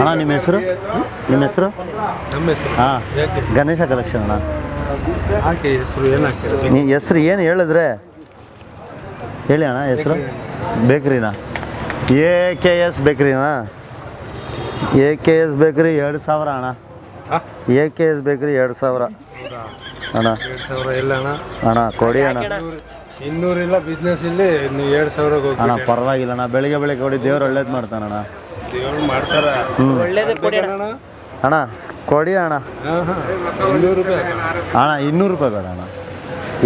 ಅಣ್ಣ ನಿಮ್ಮ ಹೆಸರು? ನಿಮ್ಮ ಹೆಸರು? ನಮ್ಮ ಹೆಸರು. ಹಾಂ. ಗಣೇಶ ಕಲೆಕ್ಷನ್ ಅಣ್ಣ. ಹಾಕಿ ಹೆಸರು ಏನಾಗ್ತಿರೋದು ನೀ ಹೆಸರು ಏನು ಹೇಳಿದ್ರೆ? ಹೇಳಿ ಅಣ್ಣ ಹೆಸರು? ಬೇಕ್ರಿನಾ? ಎ ಕೆ ಎಸ್ ಬೇಕ್ರಿನಾ? ಎ ಕೆ ಎಸ್ ಬೇಕ್ರಿ ಎರಡು ಸಾವಿರ ಅಣ್ಣ? ಎ ಕೆ ಎಸ್ ಬೇಕ್ರಿ ಎರಡು ಸಾವಿರ. ಅಣ್ಣ. ಎರಡು ಸಾವಿರ ಎಲ್ಲ ಅಣ್ಣ. ಅಣ್ಣ ಕೊಡಿ ಅಣ್ಣ. ಇನ್ನೂರಿಲ್ಲ ಬಿಸ್ನೆಸ್ ಇಲ್ಲಿ ನೀವು ಎರಡು ಸಾವಿರಕ್ಕೆ ಅಣ್ಣ ಪರವಾಗಿಲ್ಲ ಅಣ್ಣ. ಬೆಳಿಗ್ಗೆ ಬೆಳಿಗ್ಗೆ ಕೊಡಿ ದೇವ್ರು ಒಳ್ಳೇದು ಮಾಡ್ತಾನಣ್ಣ ದೇವ್ರು ಮಾಡ್ತಾರ. ಅಣ್ಣ. ಅಣ್ಣ ಕೊಡಿ ಅಣ್ಣ. ಇನ್ನೂರು ರೂಪಾಯಿ. ಅಣ್ಣ ಇನ್ನೂರು ರೂಪಾಯಿ ಬೇಡ ಅಣ್ಣ.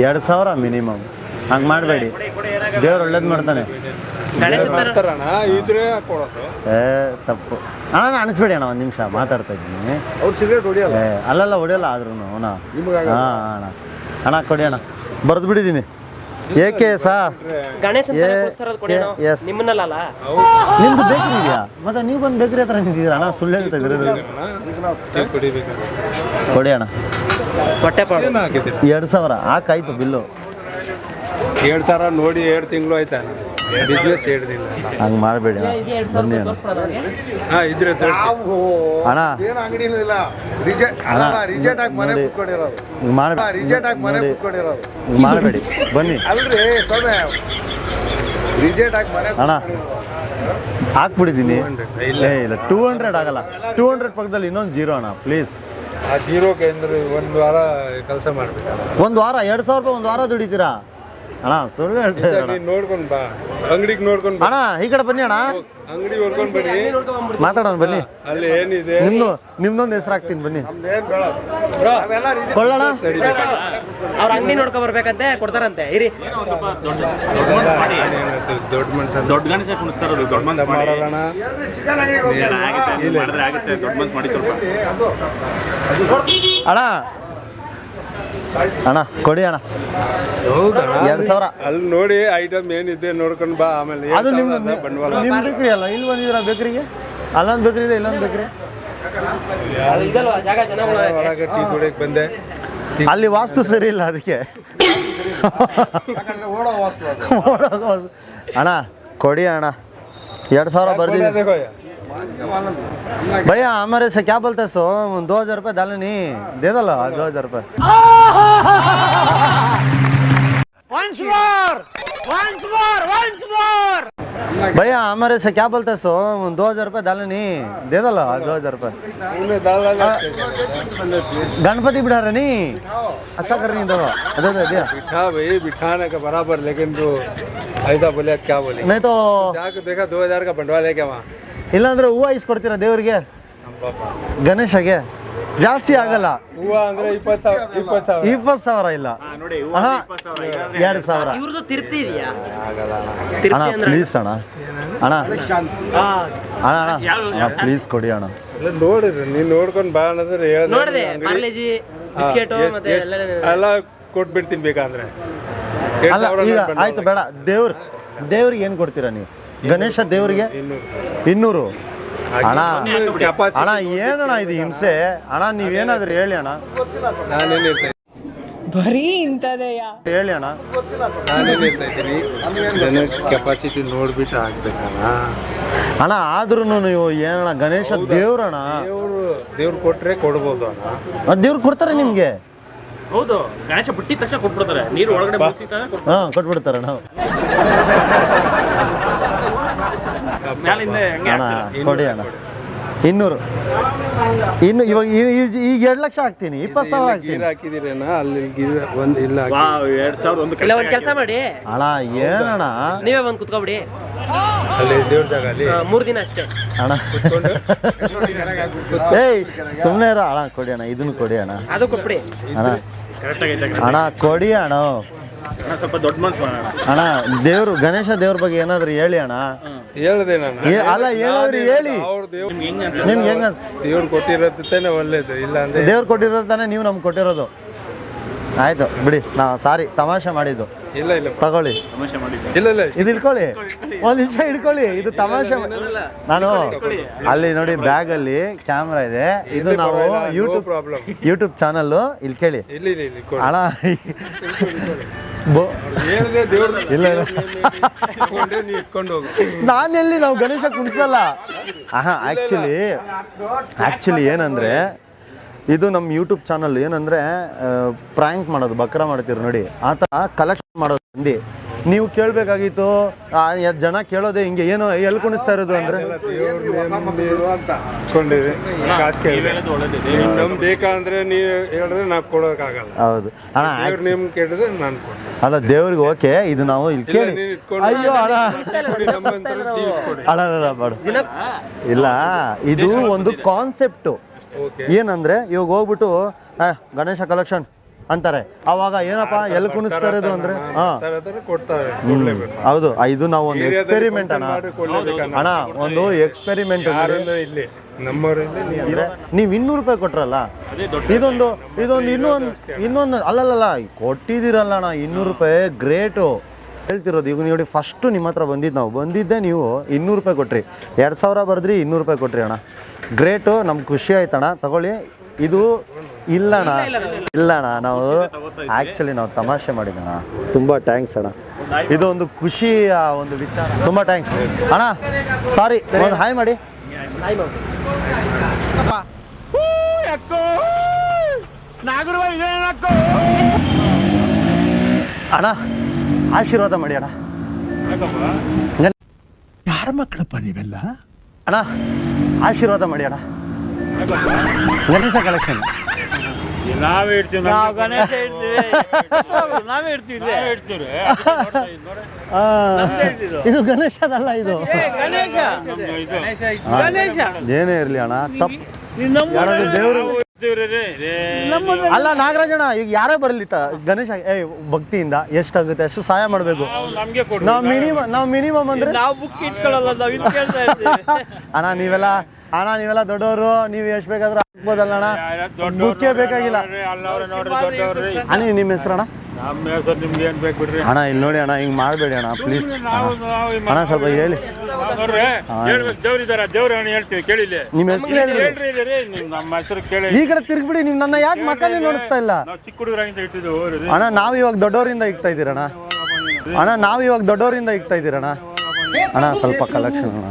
ಎರಡು ಸಾವಿರ ಮಿನಿಮಮ್. ಹಂಗೆ ಮಾಡಬೇಡಿ. ದೇವ್ರು ಒಳ್ಳೇದು ಮಾಡ್ತಾನೆ. ಮಾಡ್ತಾರಣ್ಣ. ಇದ್ರೆ ಕೊಡೋದು. ಏ ತಪ್ಪು. ಅಣ್ಣ ಅನಿಸ್ಬೇಡಿ ಅಣ್ಣ ಒಂದು ನಿಮಿಷ ಮಾತಾಡ್ತಾ ಇದ್ದೀನಿ. ಅವ್ರು ಸಿಗರೇಟ್ ಹೊಡಿಯಲ್ಲ. ಏ ಅಲ್ಲಲ್ಲ ಹೊಡಿಯಲ್ಲ ಆದ್ರೂ ಅಣ್ಣ. ಹಾಂ ಅಣ್ಣ. ಅಣ್ಣ ಕೊಡಿ ಅಣ್ಣ. ಬರೆದು ಬಿಟ್ಟಿದ್ದೀನಿ. ಏಕೆ ಸಾ? ಗಣೇಶ ನಿಮ್ಮನ್ನಲ್ಲ ನಿಮ್ದು ಬೇಕ್ರಿ ಇದೆಯಾ ಮತ್ತೆ ನೀವು ಬಂದು ಬೇಕ್ರಿ ಹತ್ರ ನಿಂತಿದ್ದೀರ? ಅಣ್ಣ ಸುಳ್ಳು ಹೇಳ್ತಾ ಇದ್ದೀರಿ? ಕೊಡಿ ಅಣ್ಣ. ಹೊಟ್ಟೆ ಎರಡು ಸಾವಿರ. ಹಾಕಾಯ್ತು ಬಿಲ್ಲು. ಎರಡು ಸಾವಿರ ನೋಡಿ ಎರಡು ತಿಂಗಳು ಆಯ್ತಾ? ಬಿಸ್ನೆಸ್ ಹೇಳಿದಿಲ್ಲ. ಹಂಗೆ ಮಾಡಬೇಡಿ ಬನ್ನಿ ಅಣ್ಣ ಹಾಂ ಇದ್ರೆ ತೋರಿಸಿ. ಅಣ್ಣ. ಏನು ಅಂಗಡಿನೂ ಇಲ್ಲ ರಿಜೆಕ್ಟ್ ಅಣ್ಣ, ರಿಜೆಕ್ಟ್ ಆಗಿ ಮನೆ ನೋಡಿ. ಕುತ್ಕೊಂಡಿರೋದು. ಹಿಂಗೆ ಮಾಡಬೇಡಿ. ರಿಜೆಕ್ಟ್ ಆಗಿ ಮನೆ ನೋಡಿ. ಕುತ್ಕೊಂಡಿರೋದು. ಹಿಂಗೆ ಮಾಡಬೇಡಿ. ಬನ್ನಿ. ಅಲ್ರಿ ಸೌಮ್ಯ ರಿಜೆಕ್ಟ್ ಆಗಿ ಮನೆ ಅಣ್ಣ. ಹಾಕ್ಬಿಟ್ಟಿದ್ದೀನಿ. ಇಲ್ಲ. ಇಲ್ಲ. ಟೂ ಹಂಡ್ರೆಡ್ ಆಗಲ್ಲ. ಟೂ ಹಂಡ್ರೆಡ್ ಪಕ್ಕದಲ್ಲಿ ಇನ್ನೊಂದು ಜೀರೋ ಅಣ್ಣ ಪ್ಲೀಸ್ ಆ ಜೀರೋಗೆ ಕೇಂದ್ರ ಒಂದು ವಾರ ಕೆಲಸ ಮಾಡ್ಬೇಕಲ್ಲ ಒಂದು ವಾರ ಎರಡು ಸಾವಿರ ರೂಪಾಯಿ ಒಂದು ವಾರ ದುಡಿತೀರಾ? ಅಣ್ಣ ಸುಳ್ಳು ಹೇಳ್ತಾ ಇದ್ದಾರೆ ನೋಡ್ಕೊಂಡ್ ಬಾ ಅಂಗಡಿಗೆ ನೋಡ್ಕೊಂಡ್ ಬಾ ಅಣ್ಣ ಈ ಕಡೆ ಬನ್ನಿ ಅಣ್ಣ ಅಂಗಡಿ ನೋಡ್ಕೊಂಡು ಬನ್ನಿ ಮಾತಾಡೋಣ ಬನ್ನಿ ಅಲ್ಲಿ ಏನಿದೆ ನಿಮ್ದು ನಿಮ್ದೊಂದು ಹೆಸರು ಹಾಕ್ತೀನಿ ಬನ್ನಿ ಕೊಳ್ಳೋಣ ಅವ್ರ ಅಂಗಡಿ ನೋಡ್ಕೊ ಬರ್ಬೇಕಂತೆ ಕೊಡ್ತಾರಂತೆ ಇರಿ ದೊಡ್ಡ ಮನುಷ್ಯ ದೊಡ್ಡ ಗಣೇಶ ಕುಣಿಸ್ತಾರ ದೊಡ್ಡ ಮನ್ಸು ಮಾಡೋಣ ಆಗುತ್ತೆ ದೊಡ್ಡ ಮನ್ಸು ಮಾಡಿ ಸ್ವಲ್ಪ ಅಣ್ಣ ಅಣ್ಣ ಕೊಡಿ ಅಣ್ಣ. ಎರಡು ಸಾವಿರ. ಅಲ್ಲಿ ನೋಡಿ ಐಟಮ್ ಏನಿದೆ ನೋಡ್ಕೊಂಡು ಬಾ ಆಮೇಲೆ ಅದು ಬಂಡವಾಳ ನಿಮ್ಮ ಬೇಕ್ರಿ ಅಲ್ಲ ಇಲ್ಲಿ ಬಂದಿದ್ರ ಬೇಕ್ರಿಗೆ? ಅಲ್ಲೊಂದು ಬೇಕ್ರಿ ಇದೆ ಇಲ್ಲೊಂದು ಬೇಕ್ರಿ? ಅದು ಇದಲ್ವಾ ಜಾಗ ಚೆನ್ನಾಗಿ ಒಳಗೆ ಟೀ ಕುಡಿಯಕ್ಕೆ ಬಂದೆ. ಅಲ್ಲಿ ವಾಸ್ತು ಸರಿ ಇಲ್ಲ ಅದಕ್ಕೆ. ಅಣ್ಣ ಕೊಡಿ ಅಣ್ಣ. ಎರಡು ಸಾವಿರ ಹೋಯ. भैया हमारे से क्या बोलते सो? दो हज़ार रुपये डाले नहीं। दे दो दो हज़ार रुपये। भैया हमारे से क्या बोलते सो? दो हज़ार रुपये डाले नहीं। दे दो दो हज़ार रुपये। गणपति बिठा रहे नहीं। अच्छा कर रही दो बिठा भाई बिठाने का बराबर लेकिन तो ऐसा बोले क्या बोले? नहीं तो जाके देखा दो हज़ार का बंटवा लेके वहाँ ಇಲ್ಲಾಂದ್ರೆ ಹೂವು ಇಸ್ಕೊಡ್ತೀರಾ ದೇವ್ರಿಗೆ? ಗಣೇಶಗೆ? ಜಾಸ್ತಿ ಆಗಲ್ಲ. ಹೂವ ಅಂದ್ರೆ ಇಪ್ಪತ್ತು ಸಾವಿರ ಇಪ್ಪತ್ತು ಸಾವಿರ. ಇಪ್ಪತ್ತು ಸಾವಿರ ಇಲ್ಲ. ನೋಡಿ ಆಹಾ, ಎರಡು ಸಾವಿರ. ಇವ್ರದ್ದು ತಿರುಪ್ತಿ ಇದೆಯಾ? ಅಣ್ಣ. ತಿರುಪ್ತಿ ಅಂದ್ರೆ ಪ್ಲೀಸ್ ಅಣ್ಣ. ಅಣ್ಣ. ಅಣ್ಣ ಅಣ್ಣ ಅಣ್ಣ ಪ್ಲೀಸ್ ಕೊಡಿ ಅಣ್ಣ. ನೋಡಿ ನೋಡಿರಿ ನೀನ್ ನೋಡ್ಕೊಂಡು ಬಾ ಅನ್ನೋದ್ರೆ ನೋಡಿದೆ ಪಾರ್ಲೇಜಿ ಹಾ, ಬಿಸ್ಕೆಟು ಮತ್ತೆ ಎಲ್ಲ ಕೊಟ್ಬಿಡ್ತೀನಿ ಬೇಕಂದ್ರೆ. ಅಲ್ಲ ಈಗ ಆಯ್ತು ಬೇಡ. ದೇವ್ರ ದೇವ್ರಿಗೆ ಏನು ಕೊಡ್ತೀರಾ ನೀವು? ಗಣೇಶ ದೇವರಿಗೆ ಇನ್ನೂರು. ಅಣ್ಣ ಅಣ್ಣ ಏನಣ್ಣ ಇದು ಹಿಂಸೆ? ಅಣ್ಣ ನೀವೇನಾದ್ರೂ ಹೇಳಿ ಅಣ್ಣ. ಬರೀ ಇಂಥದೆಯಾ? ಹೇಳಿ ಅಣ್ಣ. ನಾನೇನ್ ಹೇಳ್ತಾ ಇದ್ದೀನಿ. ಜನ ಕೆಪಾಸಿಟಿ ನೋಡ್ಬಿಟ್ಟು ಹಾಕ್ಬೇಕಣ್ಣ ಅಣ್ಣ ಆದ್ರೂ ನೀವು ಏನಣ್ಣ ಗಣೇಶ ದೇವ್ರಣ್ಣ? ದೇವ್ರು ದೇವ್ರು ಕೊಟ್ರೆ ಕೊಡ್ಬೋದು ಅಣ್ಣ. ಅದ್ ದೇವ್ರು ಕೊಡ್ತಾರೆ ನಿಮ್ಗೆ? ಹೌದು ಗಣೇಶ ಬಿಟ್ಟಿದ ತಕ್ಷಣ ಕೊಟ್ಬಿಡ್ತಾರೆ. ನೀರು ಒಳಗಡೆ ಹಾ ಹಾಂ ಕೊಟ್ಬಿಡ್ತಾರೆ ನಾವು ಅಣ್ಣ. ಕೊಡಿ ಅಣ್ಣ. ಇನ್ನೂರು. ಇನ್ನು ಇವಾಗ ಈಗ ಎರಡು ಲಕ್ಷ ಹಾಕ್ತೀನಿ ಇಪ್ಪತ್ತು ಸಾವಿರ ಹಾಕ್ತೀನಿ. ಹಾಕಿದಿರೇನ ಅಲ್ಲಿ ಗೀರ್ ಒಂದ್ ಇಲ್ಲ ಎರಡ್ ಒಂದು ಇಲ್ಲ ಒಂದ್ ಕೆಲಸ ಮಾಡಿ. ಅಣ್ಣ ಏನಣ್ಣ? ನೀವೇ ಬಂದು ಕುತ್ಕೊಬಿಡಿ. ಅಲ್ಲಿ ದೇವ್ರ ಜಾಗ ಅಲ್ಲಿ. ಆ, ಮೂರ್ ದಿನ ಅಷ್ಟೇ. ಅಣ್ಣ. ಏಯ್ ಸುಮ್ಮನೆ ಇರೋ. ಅಣ್ಣ ಕೊಡಿ ಅಣ್ಣ ಇದನ್ನು ಕೊಡಿ ಅಣ್ಣ. ಅದು ಕೊಟ್ಬಿಡಿ ಅಣ್ಣ ಅಣ್ಣ ಕೊಡಿ ಅಣ್ಣ, ಸ್ವಲ್ಪ ದೊಡ್ಡ ಮನ್ಸು ಮಾಡೋಣ. ಅಣ್ಣ ದೇವ್ರು ಗಣೇಶ ದೇವ್ರ ಬಗ್ಗೆ ಏನಾದ್ರು ಹೇಳಿ ಅಣ್ಣ. ಹೇಳ್ದೆ ನಾನು. ಏ- ಅಲ್ಲ ಏನಾದ್ರು ಹೇಳಿ. ಅವ್ರ ದೇವ್ರು. ನಿಮ್ಗೆ ಹೆಂಗ್ ದೇವ್ರು ಕೊಟ್ಟಿರತ್ತೇನೆ ಒಳ್ಳೇದು ಇಲ್ಲ ಅಂದ್ರೆ ದೇವ್ರು ಕೊಟ್ಟಿರೋದು ತಾನೇ ನೀವು ನಮ್ಗೆ ಕೊಟ್ಟಿರೋದು. ಆಯ್ತು ಬಿಡಿ. ನಾ ಸಾರಿ ತಮಾಷೆ ಮಾಡಿದ್ದು. ಇಲ್ಲ ಇಲ್ಲ. ತಗೊಳ್ಳಿ. ಇಲ್ಲ ಇಲ್ಲ. ಇದು ಇಟ್ಕೊಳ್ಳಿ. ಒಂದು ನಿಮಿಷ ಇಟ್ಕೊಳ್ಳಿ. ಇದು ತಮಾಷೆ ನಾನು ಅಲ್ಲಿ ನೋಡಿ ಬ್ಯಾಗ್ ಅಲ್ಲಿ ಕ್ಯಾಮ್ರಾ ಇದೆ. ಇದು ನಾವು ಯೂಟ್ಯೂಬ್ ಪ್ರಾಬ್ಲಮ್. ಯೂಟ್ಯೂಬ್ ಚಾನಲ್ ಇಲ್ಲಿ ಕೇಳಿ. ಅಣ್ಣ ಇಲ್ಲ ನಾನೆಲ್ಲಿ ನಾವು ಗಣೇಶ ಕುಣಿಸಲ್ಲ? ಆಹಾ ಆಕ್ಚುಲಿ ಆಕ್ಚುಲಿ ಏನಂದರೆ ಇದು ನಮ್ಮ ಯೂಟ್ಯೂಬ್ ಚಾನಲ್ ಏನಂದ್ರೆ ಪ್ರಾಂಕ್ ಮಾಡೋದು ಬಕ್ರ ಮಾಡ್ತೀರಿ ನೋಡಿ. ಆ ಥರ ಕಲೆಕ್ಷನ್ ಮಾಡೋದು ಮಂದಿ ನೀವು ಕೇಳಬೇಕಾಗಿತ್ತು ಜನ ಕೇಳೋದೇ ಹಿಂಗೆ ಏನು ಎಲ್ಲಿ ಕುಣಿಸ್ತಾ ಇರೋದು ಅಂದ್ರೆ? ಬೇಕಂದ್ರೆ ನೀವು ಹೇಳಿದ್ರೆ ನಾವು ಕೊಡೋಕ್ಕಾಗಲ್ಲ. ಹೌದು. ಅಣ್ಣ ದೇವ್ರು ನಿಮ್ ಕೇಳಿದ್ರೆ ನಾನು ಕೊಡ್ತೀನಿ. ಅಲ್ಲ ದೇವ್ರಿಗೆ ಓಕೆ ಇದು ನಾವು ಇಲ್ಲಿ ಕೇಳಿ. ಅಯ್ಯೋ ಅಣ್ಣ. ಅಲ್ಲ ಬೇಡ. ಇಲ್ಲ ಇದು ಒಂದು ಕಾನ್ಸೆಪ್ಟು ಏನಂದ್ರೆ ಇವಾಗ ಹೋಗ್ಬಿಟ್ಟು ಗಣೇಶ ಕಲೆಕ್ಷನ್ ಅಂತಾರೆ. ಅವಾಗ ಏನಪ್ಪ ಎಲ್ಲಿ ಕುಣಿಸ್ತಾ ಇರೋದು ಅಂದ್ರೆ? ಹೌದು ಆ, ಇದು ನಾವು ಒಂದು ಎಕ್ಸ್ಪೆರಿಮೆಂಟ್ ಅಣ್ಣ. ಅಣ್ಣ. ಒಂದು ಎಕ್ಸ್ಪೆರಿಮೆಂಟ್ ನೀವು. ಇನ್ನೂರು ರೂಪಾಯಿ ಕೊಟ್ರಲ್ಲ? ಇದೊಂದು ಇದೊಂದು ಇನ್ನೊಂದು ಇನ್ನೊಂದು ಅಲ್ಲಲ್ಲ ಕೊಟ್ಟಿದ್ದೀರಲ್ಲ ಅಣ್ಣ ಇನ್ನೂರು ರೂಪಾಯಿ ಗ್ರೇಟು. ಹೇಳ್ತಿರೋದು, ಈಗ ನೋಡಿ ಫಸ್ಟು ನಿಮ್ಮ ಹತ್ರ ಬಂದಿದ್ದು ನಾವು. ಬಂದಿದ್ದೆ ನೀವು ಇನ್ನೂರು ರೂಪಾಯಿ ಕೊಟ್ರಿ. ಎರಡು ಸಾವಿರ ಬರೆದ್ರಿ, ಇನ್ನೂರು ರೂಪಾಯಿ ಕೊಟ್ರಿ ಅಣ್ಣ. ಗ್ರೇಟು ನಮ್ಗೆ ಖುಷಿ ಆಯ್ತಣ್ಣ ತಗೊಳ್ಳಿ. ಇದು ಇಲ್ಲಣ್ಣ ಇಲ್ಲಣ್ಣ ನಾವು ಆ್ಯಕ್ಚುಲಿ ನಾವು ತಮಾಷೆ ಮಾಡಿದ್ದಣ್ಣ ತುಂಬ ಥ್ಯಾಂಕ್ಸ್ ಅಣ್ಣ. ಇದು ಒಂದು ಖುಷಿಯ ಒಂದು ವಿಚಾರ. ತುಂಬ ಥ್ಯಾಂಕ್ಸ್ ಅಣ್ಣ ಸಾರಿ ಒಂದು ಹಾಯ್ ಮಾಡಿ. ಅಣ್ಣ ಆಶೀರ್ವಾದ ಮಾಡಿ ಅಣ್ಣ. ಯಾರ ಮಕ್ಕಳಪ್ಪ ನೀವೆಲ್ಲ? ಅಣ್ಣ ಆಶೀರ್ವಾದ ಮಾಡಿ ಅಣ್ಣ. ಗಣೇಶ ಕಲೆಕ್ಷನ್ ನಾವೇ ಇಡ್ತೀವಿ ನಾವು ಗಣೇಶ ಇಡ್ತೀವಿ ನಾವೇ ಇಡ್ತೀವಿ ನಾವೇ ಇಡ್ತೀವಿ ಇದು. ಗಣೇಶದಲ್ಲ ಇದು. ಹಾ. ಏನೇ ಇರ್ಲಿ ಅಣ್ಣ ತಪ್ಪು. ಯಾರಾದ್ರೂ ದೇವ್ರು ಅಲ್ಲ ನಾಗರಾಜಣ್ಣ ಈಗ ಯಾರೇ ಬರಲಿ ತ ಗಣೇಶ ಏ ಭಕ್ತಿಯಿಂದ ಎಷ್ಟಾಗುತ್ತೆ? ಅಷ್ಟು ಸಹಾಯ ಮಾಡಬೇಕು. ನಾವ್ ಕೊಡು ನಾವು ಮಿನಿಮಮ್ ನಾವು ಮಿನಿಮಮ್ ಅಂದ್ರೆ ನಾವು ಬುಕ್ ಇಟ್ಕೊಳ್ಳಲ್ಲ ನಾವು ಇದು ಕೇಳ್ತಾ ಇರ್ತೀವಿ ಅಣ್ಣ ನೀವೆಲ್ಲ ಅಣ್ಣ ನೀವೆಲ್ಲ ದೊಡ್ಡವರು ನೀವು ಎಷ್ಟು ಬೇಕಾದ್ರೂ ಹಾಕ್ಬೋದಲ್ಲ ಅಣ್ಣ? ಬುಕ್ಕೇ ಬೇಕಾಗಿಲ್ಲ. ಅಣ್ಣ ನಿಮ್ ಹೆಸರು ಅಣ್ಣ ನಮ್ಮ ಹೆಸರು ನಿಮ್ಗೆ ಏನು ಬೇಕು ಬಿಡ್ರಿ? ಅಣ್ಣ ಇಲ್ಲಿ ನೋಡಿ ಅಣ್ಣ ಹಿಂಗೆ ಮಾಡಬೇಡಿ ಅಣ್ಣ ಪ್ಲೀಸ್ ಅಣ್ಣ ಸ್ವಲ್ಪ ಹೇಳಿ. ನಿಮ್ಮ ಹೆಸರು ಹೇಳಿ ಹೇಳ್ರಿ. ಇಲ್ಲಿ ನಿಮ್ ನಮ್ಮ ಹೆಸರು ಕೇಳಿ. ಈ ಕಡೆ ತಿರ್ಗ್ಬಿಡಿ ನೀವು ನನ್ನ ಯಾಕೆ ಮಕ್ಕಳೇ ನೋಡಿಸ್ತಾ ಇಲ್ಲ? ಅಣ್ಣ ನಾವು ಇವಾಗ ದೊಡ್ಡವರಿಂದ ಇಕ್ತಾ ಇದ್ದೀರಣ್ಣ. ಅಣ್ಣ ನಾವು ಇವಾಗ ದೊಡ್ಡವರಿಂದ ಇಕ್ತಾ ಇದ್ದೀರಣ್ಣ. ಅಣ್ಣ ಸ್ವಲ್ಪ ಕಲೆಕ್ಷನ್ ಅಣ್ಣ.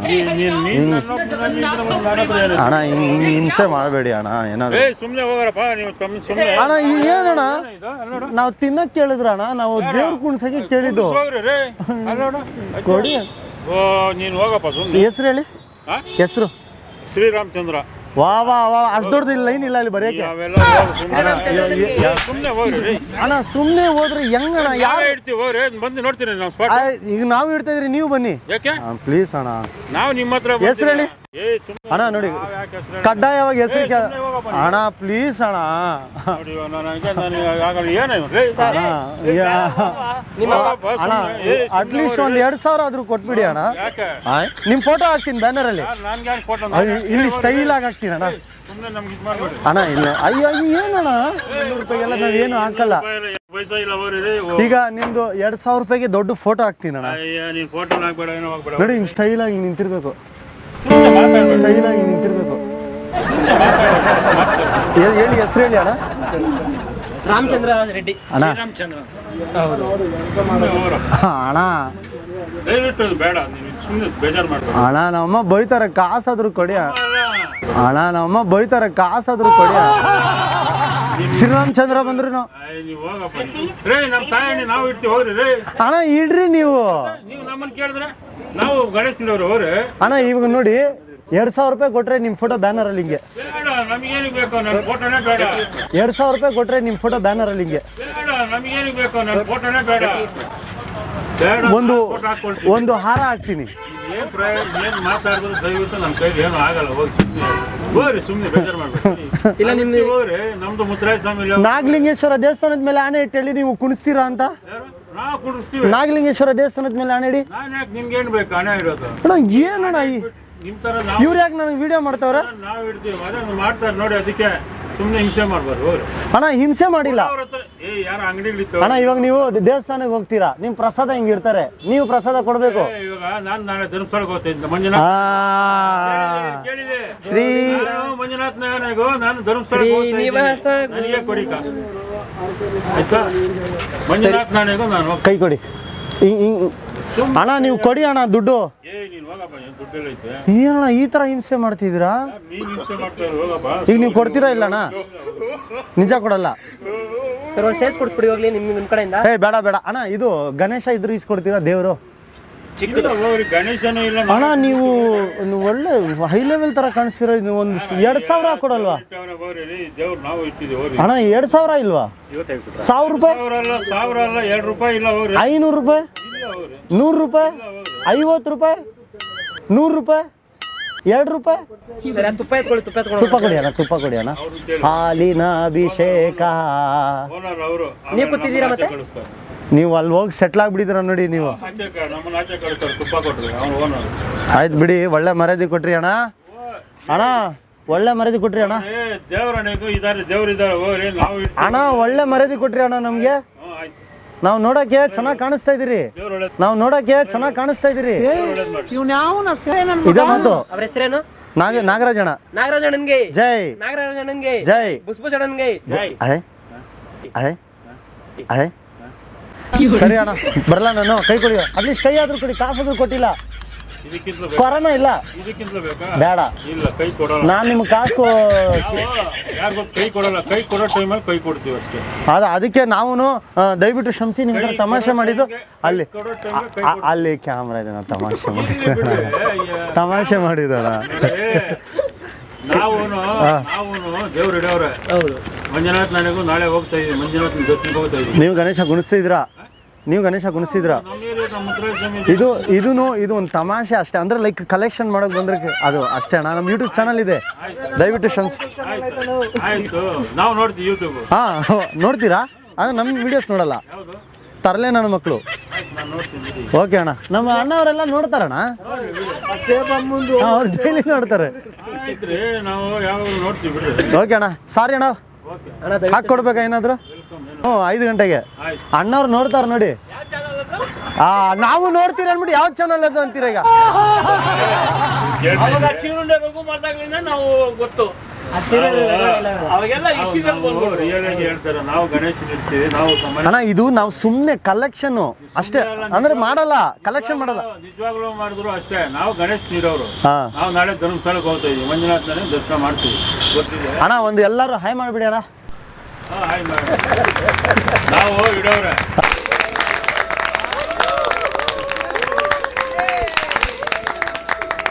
ಅಣ್ಣ ಹಿಂಗೆ ಹಿಂಸೆ ಮಾಡಬೇಡಿ ಅಣ್ಣ ಏನಾದ್ರು. ಸುಮ್ಮನೆ ಹೋಗಾರಪ್ಪ ನೀವು ಸುಮ್ಮನೆ ಅಣ್ಣ ಈಗ ಏನಣ್ಣ? ನಾವು ತಿನ್ನಕ್ ಕೇಳಿದ್ರ ಅಣ್ಣ ನಾವು ದೇವ್ರ ಕುಣ್ಸಕ್ಕೆ ಕೇಳಿದ್ದು. ಕೊಡಿ. ಓ ನೀನು ಹೋಗಪ್ಪ ಹೆಸ್ರು ಹೇಳಿ? ಹೆಸರು. ಶ್ರೀರಾಮಚಂದ್ರ. ವಾ ವಾ ವಾ ಅಷ್ಟು ದೊಡ್ಡದು ಲೈನ್ ಇಲ್ಲ ಇಲ್ಲಿ ಬರೆಯಕ್ಕೆ ಸುಮ್ನೆ. ಸುಮ್ನೆ ಅಣ್ಣ ಸುಮ್ಮನೆ ಹೋದ್ರೆ ಹೆಂಗಣ್ಣ? ಯಾರು ಇಡ್ತೀವಿ ಹೋಗ್ರಿ ಬಂದು ನೋಡ್ತೀನಿ ನಾವು ಈಗ ನಾವು ಇಡ್ತಾ ಇದ್ರಿ ನೀವು ಬನ್ನಿ. ಯಾಕೆ? ಪ್ಲೀಸ್ ಅಣ್ಣ. ನಾವು ನಿಮ್ಮ ಹತ್ರ ಹೆಸ್ರು ಹೇಳಿ? ಅಣ್ಣ ನೋಡಿ? ಕಡ್ಡಾಯವಾಗಿ ಹೆಸರು ಅಣ್ಣ ಪ್ಲೀಸ್ ಅಣ್ಣ. ಏನು? ಅಣ್ಣ ಅಟ್ಲೀಸ್ಟ್ ಒಂದ್ ಎರಡ್ ಸಾವಿರ ಆದ್ರೂ ಕೊಟ್ಬಿಡಿ ಅಣ್ಣ. ನಿಮ್ ಫೋಟೋ ಹಾಕ್ತೀನಿ ಬ್ಯಾನರ್ ಅಲ್ಲಿ. ಇಲ್ಲಿ ಸ್ಟೈಲ್ ಆಗಿ ಹಾಕ್ತೀನಿ ಅಣ್ಣ. ಅಣ್ಣ ಇಲ್ಲ ಅಯ್ಯೋ ಏನಣ್ಣ ರೂಪಾಯಿಗೆಲ್ಲ ನಾವೇನು ಹಾಕಲ್ಲ. ಈಗ ನಿಮ್ದು ಎರಡ್ ಸಾವಿರ ರೂಪಾಯಿಗೆ ದೊಡ್ಡ ಫೋಟೋ ಹಾಕ್ತೀನಿ ಅಣ್ಣ. ಅಯ್ಯ ನೀನ್ ಫೋಟೋ ಹಾಕ್ಬೇಡ ಏನೋ ಹಾಕ್ಬೇಡ. ನೋಡಿ ಹಿಂಗ್ ಸ್ಟೈಲ್ ಆಗಿ ನಿಂತಿರ್ಬೇಕು. ಸ್ಟೈಲ್ ಆಗಿ ನಿಂತಿರ್ಬೇಕು. ಹೇಳಿ ಹೇಳಿ ಹೆಸರು ಹೇಳಿ ಅಣ್ಣ. ರಾಮಚಂದ್ರ ರೆಡ್ಡಿ. ಅಣ್ಣ. ಶ್ರೀರಾಮಚಂದ್ರ. ಸುಮ್ನೆ ಹೋಗ್ರ. ಹಾ, ಅಣ್ಣ. ದಯವಿಟ್ಟು ಇದು ಬೇಡ ಸುಮ್ಮನೆ ಬೇಜಾರು ಅಣ್ಣ ನಮ್ಮಮ್ಮ ಬೈತಾರೆ ಕಾಸಾದ್ರೂ ಕೊಡಿ ಅಣ್ಣ. ನಮ್ಮಮ್ಮ ಬೈತಾರೆ ಕಾಸಾದ್ರೂ ಕೊಡಿ ಶ್ರೀರಾಮಚಂದ್ರ ಬಂದ್ರು ನಾವು. ಅಯ್ಯ, ನೀವು ಹೋಗಪ್ಪ ರೇ ನಮ್ಮ ತಾಯಿ ನಾವು ಇಡ್ತೀವಿ ಹೋಗ್ರಿ ರೇ. ಅಣ್ಣ ಇಡ್ರಿ ನೀವು. ನೀವು ನಮ್ಮನ್ನ ಕೇಳಿದ್ರೆ ನಾವು ಗಣೇಶನವ್ರು ಹೋಗ್ರಿ ಅಣ್ಣ ಇವಾಗ ನೋಡಿ ಎರಡ್ ಸಾವಿರ ರೂಪಾಯಿ ಕೊಟ್ರೆ ನಿಮ್ ಫೋಟೋ ಬ್ಯಾನರ್ ಅಲ್ಲಿ ಹಿಂಗೆ. ಬೇಡ ನಮಗೇನು ಬೇಕು ನನ್ನ ಫೋಟೋನೇ ಬೇಡ. ಎರಡ್ ಸಾವಿರ ರೂಪಾಯಿ ಕೊಟ್ರೆ ನಿಮ್ ಫೋಟೋ ಬ್ಯಾನರ್ ಅಲ್ಲಿ ಹಿಂಗೆ. ಬೇಡ ನಮಗೇನು ಬೇಕು ನನ್ನ ಫೋಟೋನೇ ಬೇಡ. ಬೇಡ ಒಂದು ಫೋಟೋ ಒಂದು ಹಾರ ಹಾಕ್ತೀನಿ. ಏನ್ ಪ್ರಯೋಜನ ಏನು ಮಾತಾಡಿದ್ರು ದಯವಿಟ್ಟು ನಮ್ಮ ಕೈಲಿ ಏನು ಆಗಲ್ಲ ಹೋಗಿ ಸುಮ್ಮನೆ ಹೋಗ್ರಿ ಸುಮ್ಮನೆ ಬೇಜಾರು ಮಾಡ್ಬೇಡಿ. ಇಲ್ಲ, ಸ್ವಾಮಿ ನಾಗಲಿಂಗೇಶ್ವರ ದೇವಸ್ಥಾನದ ಮೇಲೆ ಆನೆ ಇಟ್ಟು ಹೇಳಿ ನೀವು ಕುಣಿಸ್ತೀರಾ ಅಂತ? ನಾಗಲಿಂಗೇಶ್ವರ ದೇವಸ್ಥಾನದ ಮೇಲೆ ಆನೆ ಇಡಿ. ಏನಣ್ಣ ಇವ್ರು ಯಾಕೆ ನನಗೆ ವಿಡಿಯೋ ಮಾಡ್ತಾವ್ರೆ? ಮಾಡ್ತಾರೆ ನೋಡಿ ಅದಕ್ಕೆ. ಸುಮ್ಮನೆ ಹಿಂಸೆ ಮಾಡ್ಬಾರ್ದು ಅಣ್ಣ ಹಿಂಸೆ ಮಾಡಿಲ್ಲ. ಯಾರು ಅಣ್ಣ ಇವಾಗ ನೀವು ದೇವಸ್ಥಾನಕ್ಕೆ ಹೋಗ್ತೀರಾ? ನಿಮ್ ಪ್ರಸಾದ ಹಿಂಗ್ ಇಡ್ತಾರೆ? ನೀವು ಪ್ರಸಾದ ಕೊಡ್ಬೇಕು. ಇವಾಗ ನಾನು ನಾಳೆ ಧರ್ಮಸ್ಥಳಕ್ಕೆ ಹೋಗ್ತಿದ್ದೆ ಮಂಜುನಾಥ್. ಕೇಳಿದೆ ಶ್ರೀ ನಾನು ಮಂಜುನಾಥ್ ನಾಯಕನಿಗೂ ನಾನು ಧರ್ಮಸ್ಥಳಕ್ಕೆ ಹೋಗ್ತಾ ಇದ್ದೀನಿ. ಶ್ರೀನಿವಾಸ ನನಗೆ ಕೊಡಿ ಕಾಸು. ಆಯ್ತಾ? ಮಂಜುನಾಥ್ ನಾಣೆಗೂ ನಾನು ಕೈ ಕೊಡಿ. ಅಣ್ಣ ನೀವು ಕೊಡಿ ಅಣ್ಣ ದುಡ್ಡು. ಏನಣ್ಣ ಈ ತರ ಹಿಂಸೆ ಮಾಡ್ತಿದ್ದೀರಾ? ಈಗ ನೀವು ಕೊಡ್ತೀರಾ ಇಲ್ಲಣ್ಣ? ನಿಜ ಕೊಡಲ್ಲ. ಸರ್ ಒಂದು ಸ್ಟೇಜ್ ಕೊಡಿಸ್ಬಿಡಿ ಹೋಗ್ಲಿ ನಿಮ್ ನಿಮ್ ಕಡೆಯಿಂದ. ಏ ಬೇಡ ಬೇಡ. ಅಣ್ಣ ಇದು ಗಣೇಶ ಇದ್ರು ಇಸ್ಕೊಡ್ತೀರಾ ದೇವರು? ಗಣೇಶನೂ ಇಲ್ಲ ಅಣ್ಣ ನೀವು ನೀವು ಒಳ್ಳೆ ಹೈ ಲೆವೆಲ್ ತರ ಕಾಣಿಸ್ತಿರೋ? ಇದು ಒಂದು ಎರಡು ಸಾವಿರ ಕೊಡಲ್ವಾ? ಇಟ್ಟವ್ರೆ ಹೋಗ್ರಿ ರೀ. ದೇವ್ರು ನಾವು ಇಟ್ಟಿದ್ದೀವಿ ಹೋಗ್ರಿ. ಅಣ್ಣ ಎರಡು ಸಾವಿರ ಇಲ್ವಾ? ಸಾವಿರ ರೂಪಾಯಿ? ಸಾವಿರ ಅಲ್ಲ ಸಾವಿರ ಅಲ್ಲ ಎರಡು ರೂಪಾಯಿ ಇಲ್ಲ ಹೋಗ್ರಿ. ಐನೂರು ರೂಪಾಯಿ? ನೂರು ರೂಪಾಯಿ? ಐವತ್ತು ರೂಪಾಯಿ? ನೂರು ರೂಪಾಯಿ? ಎರಡು ರೂಪಾಯಿ? ತುಪ್ಪ ಎತ್ಕೊಳ್ಳಿ ತುಪ್ಪ ತುಪ್ಪ ಕೊಡಿ ಅಣ್ಣ ತುಪ್ಪ ಕೊಡಿ ಅಣ್ಣ. ಹಾಲಿನ ಅಭಿಷೇಕ. ನೀವು ಮತ್ತೆ? ನೀವು ಅಲ್ಲಿ ಹೋಗಿ ಸೆಟ್ಲ್ ಆಗ್ಬಿಟ್ಟಿದ್ರ ನೋಡಿ ನೀವು. ಆಯ್ತು ಬಿಡಿ ಒಳ್ಳೆ ಮರ್ಯಾದೆ ಕೊಟ್ರಿ ಅಣ್ಣ. ಅಣ್ಣ ಒಳ್ಳೆ ಮರ್ಯಾದೆ ಕೊಟ್ರಿ ಅಣ್ಣ. ಅಣ್ಣ ಒಳ್ಳೆ ಮರ್ಯಾದೆ ಕೊಟ್ರಿ ಅಣ್ಣ ನಮ್ಗೆ. ನಾವು ನೋಡಕ್ಕೆ ಚೆನ್ನಾಗಿ ಕಾಣಿಸ್ತಾ ಇದೀರಿ ನಾವು ನೋಡಕ್ಕೆ ಚೆನ್ನಾಗಿ ಕಾಣಿಸ್ತಾ ಇದೀರಿ ಒಳ್ಳೇದು ಯಾವನ ಇದೇ ಮಾತು. ಅವ್ರ ಹೆಸರೇನು? ನಾಗ ನಾಗರಾಜಣ್ಣ ನಾಗರಾಜ ಅಣ್ಣನ್ಗೆ. ಜೈ. ನಾಗರಾಜ ಅಣ್ಣನ್ಗೆ. ಜೈ. ಬುಸ್ಬುಸ್ ಅಣ್ಣನ್ಗೆ. ಅಹೇ. ಅಹೇ. ಅಹೇ. ಸರಿ ಅಣ್ಣ ಬರಲ್ಲ ನಾನು? ಕೈ ಕೊಡಿ. ಅಟ್ಲೀಸ್ಟ್ ಕೈ ಆದ್ರೂ ಕೊಡಿ ಕಾಸಾದ್ರೂ ಕೊಟ್ಟಿಲ್ಲ. ಕೊರೋನಾ ಇಲ್ಲ. ಬೇಡ. ಇಲ್ಲ ಕೈ ಕೊಡೋಣ ನಾನು ನಿಮ್ಗೆ ಕಾಸು ಯಾರಿಗೂ ಕೈ ಕೊಡಲ್ಲ. ಕೈ ಕೊಡೋ ಟೈಮಲ್ಲಿ ಕೈ ಕೊಡ್ತೀವಿ ಅಷ್ಟೇ. ಅದ ಅದಕ್ಕೆ ನಾವು ದಯವಿಟ್ಟು ಶಂಸಿ ನಿಮ್ಮ ಹತ್ರ ತಮಾಷೆ ಮಾಡಿದ್ದು ಅಲ್ಲಿ ಅಲ್ಲಿ ಕ್ಯಾಮ್ರಾ ಇದೆ ನಾವು ತಮಾಷೆ ಮಾಡಿ ಇರ್ಲಿ ಬಿಡಿ. ಅಯ್ಯ. ತಮಾಷೆ ಮಾಡಿದಾರ ನಾವು ನಾವು ದೇವ್ರು ಇಡವ್ರೆ ಹೌದು. ಮಂಜುನಾಥ್ ನನಗೂ ನಾಳೆ ಹೋಗ್ತಾ ಇದ್ದೀವಿ. ಮಂಜುನಾಥ್ ದರ್ಶನಕ್ಕೆ ಹೋಗ್ತಾ ಇದ್ದೀವಿ. ನೀವು ಗಣೇಶ ಗುಣಿಸ್ತಿದ್ರಾ ನೀವು ಗಣೇಶ ಗುಣಿಸಿದ್ರ? ಇದು ಇದೂ ಇದು ಒಂದು ತಮಾಷೆ ಅಷ್ಟೇ. ಅಂದ್ರೆ ಲೈಕ್ ಕಲೆಕ್ಷನ್ ಮಾಡೋಕೆ ಬಂದ್ರೆ ಅದು ಅಷ್ಟೇ ಅಣ್ಣ. ನಮ್ಮ ಯೂಟ್ಯೂಬ್ ಚಾನಲ್ ಇದೆ. ದಯವಿಟ್ಟು ಶನ್ಸ್. ಹಾ ನೋಡ್ತೀರಾ? ಅದು ನಮ್ಮ ವಿಡಿಯೋಸ್ ನೋಡಲ್ಲ. ತರಲೇ ನನ್ನ ಮಕ್ಕಳು. ಓಕೆ ಅಣ್ಣ. ನಮ್ಮ ಅಣ್ಣವರೆಲ್ಲ ನೋಡ್ತಾರಣ್ಣ? ಅವ್ರು ಡೈಲಿ ನೋಡ್ತಾರೆ. ಓಕೆ ಅಣ್ಣ. ಸಾರಿ ಅಣ್ಣ. ಹಾಕಿ ಕೊಡ್ಬೇಕಾ ಏನಾದ್ರು? ಹ್ಞೂ ಐದು ಗಂಟೆಗೆ. ಅಣ್ಣವ್ರು ನೋಡ್ತಾರೆ ನೋಡಿ. ಆ ನಾವು ನೋಡ್ತೀರ ಅನ್ಬಿಟ್ಟು ಯಾವ ಚಾನಲ್ ಅದು ಅಂತೀರ ಈಗ? ಅವಾಗ ಚೀರುಂಡೆ ರಘು ಮಾಡ್ದಾಗ್ಲಿಂದ ನಾವು ಗೊತ್ತು. ಅವಾಗೆಲ್ಲ ಅಣ್ಣ ಇದು ನಾವು ಸುಮ್ಮನೆ ಕಲೆಕ್ಷನ್ ಅಷ್ಟೇ. ಅಂದ್ರೆ ಮಾಡಲ್ಲ ಕಲೆಕ್ಷನ್ ಮಾಡಲ್ಲ. ನಿಜವಾಗ್ಲೂ ಮಾಡಿದ್ರು ಅಷ್ಟೇ. ನಾವು ಗಣೇಶ್ ನೀರವರು ಹಾ. ನಾವು ನಾಳೆ ಧರ್ಮಸ್ಥಳಕ್ಕೆ ಹೋಗ್ತಾ ಇದೀವಿ ಮಂಜುನಾಥನೇ ದರ್ಶನ ಮಾಡ್ತೀವಿ. ಗೊತ್ತಿದೆ? ಅಣ್ಣ ಒಂದು ಎಲ್ಲರೂ ಹಾಯ್ ಮಾಡಿಬಿಡಿ ಅಣ್ಣ. ಹಾ, ಮಾಡಿ ನಾವು ಇಡವ್ರೆ.